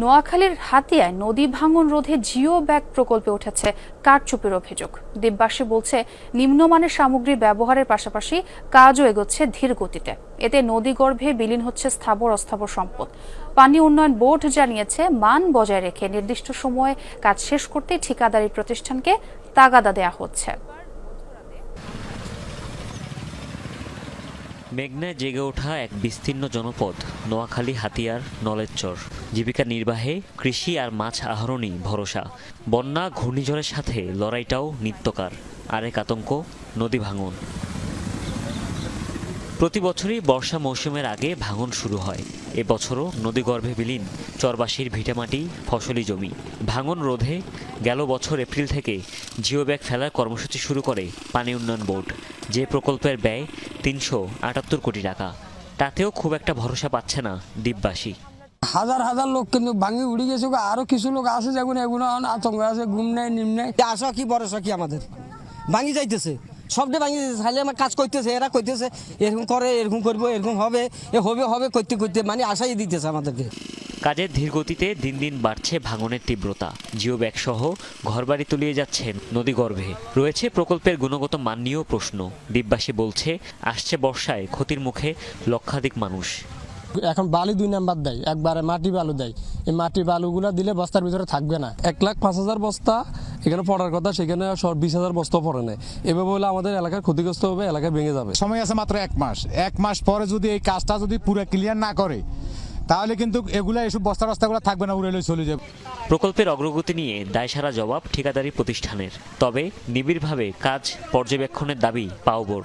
নোয়াখালীর হাতিয়ায় নদী ভাঙন রোধে জিও ব্যাগ প্রকল্পে উঠেছে কারচুপির অভিযোগ। দ্বীপবাসী বলছে, নিম্নমানের সামগ্রী ব্যবহারের পাশাপাশি কাজও এগোচ্ছে ধীর গতিতে। এতে নদীগর্ভে বিলীন হচ্ছে স্থাবর অস্থাবর সম্পদ। পানি উন্নয়ন বোর্ড জানিয়েছে, মান বজায় রেখে নির্দিষ্ট সময়ে কাজ শেষ করতে ঠিকাদারি প্রতিষ্ঠানকে তাগাদা দেয়া হচ্ছে। মেঘনায় জেগে ওঠা এক বিস্তীর্ণ জনপদ, নোয়াখালী, হাতিয়ার নলেরচর জীবিকা নির্বাহে, কৃষি আর মাছ আহরণই ভরসা। বন্যা, ঘূর্ণিঝড়ের সাথে লড়াইটাও নিত্যকার। আরেক আতঙ্ক, নদী ভাঙন। প্রতি বছরই বর্ষা মৌসুমের আগে ভাঙন শুরু হয়। এবছরও নদীগর্ভে বিলীন, চরবাসীর ভিটামাটি, ফসলি জমি। ভাঙন রোধে গেল বছর এপ্রিল থেকে জিও ব্যাগ ফেলার কর্মসূচি শুরু করে পানি উন্নয়ন বোর্ড। যে প্রকল্পের ব্যয় তিনশো আটাত্তর কোটি টাকা, তাতেও খুব একটা ভরসা পাচ্ছে না দ্বীপবাসী। হাজার হাজার লোক কিন্তু ভাঙি উড়ে গেছে। আরও কিছু লোক আছে যেগুলো এগুলো আতঙ্ক আছে, ঘুম নেই, নিম এ আশা কি ভরসা কি আমাদের? ভাঙি যাইতেছে। সবটা ভাঙি যাইতেছে খালি আমার কাজ করতেছে এরা করতেছে এরকম করে এরকম করব এরকম হবে এ হবে হবে করতে করতে মানে আশাই দিতেছে আমাদেরকে। কাজের ধীরগতিতে দিন দিন বাড়ছে ভাঙনের তীব্রতা। জিও ব্যাগ সহ ঘরবাড়ি তলিয়ে যাচ্ছে নদীগর্ভে রয়েছে প্রকল্পের গুণগত মান নিয়েও প্রশ্ন। দ্বীপবাসী বলছে আসছে বর্ষায় ক্ষতির মুখে লক্ষাধিক মানুষ। এখন বালি দুই নাম্বার দেয় একবারে মাটি বালু দেয়। এই মাটি বালুগুলো দিলে বস্তার ভিতরে থাকবে না। এক লাখ পাঁচ হাজার বস্তা এখানে পড়ার কথা সেখানে বিশ হাজার বস্তা পড়ে নেয় এভাবে হলে আমাদের এলাকার ক্ষতিগ্রস্ত হবে এলাকা ভেঙে যাবে। সময় আছে মাত্র এক মাস। এক মাস পরে যদি এই কাজটা যদি পুরো ক্লিয়ার না করে তাহলে কিন্তু এগুলো এসব বস্তা বস্তাগুলো থাকবে না উড়ে চলে যাবে। প্রকল্পের অগ্রগতি নিয়ে দায়সারা জবাব ঠিকাদারি প্রতিষ্ঠানের। তবে নিবিড়ভাবে কাজ পর্যবেক্ষণের দাবি পাওবর।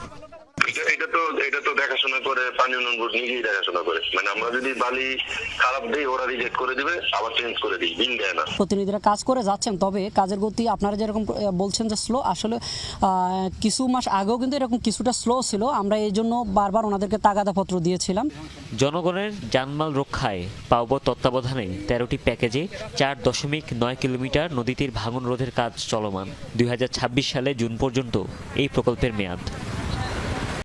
দেখাশোনা করে পানি উন্নয়ন বোর্ড নিজেই দেখাশোনা করে। মানে আমরা যদি বালি খারাপ দিই ওরা রিজেক্ট করে দিবে আবার চেঞ্জ করে দিই বিল দেয় না। প্রতিনিধিরা কাজ করে যাচ্ছেন তবে কাজের গতি আপনারা যেরকম বলছেন যে স্লো আসলে কিছু মাস আগেও কিন্তু এরকম কিছুটা স্লো ছিল। আমরা এই জন্য বারবার ওনাদেরকে তাগাদাপত্র দিয়েছিলাম। জনগণের জানমাল রক্ষায় পাওবর তত্ত্বাবধানে তেরোটি প্যাকেজে চার দশমিক নয় কিলোমিটার নদীটির ভাঙন রোধের কাজ চলমান। দুই হাজার ছাব্বিশ সালে জুন পর্যন্ত এই প্রকল্পের মেয়াদ।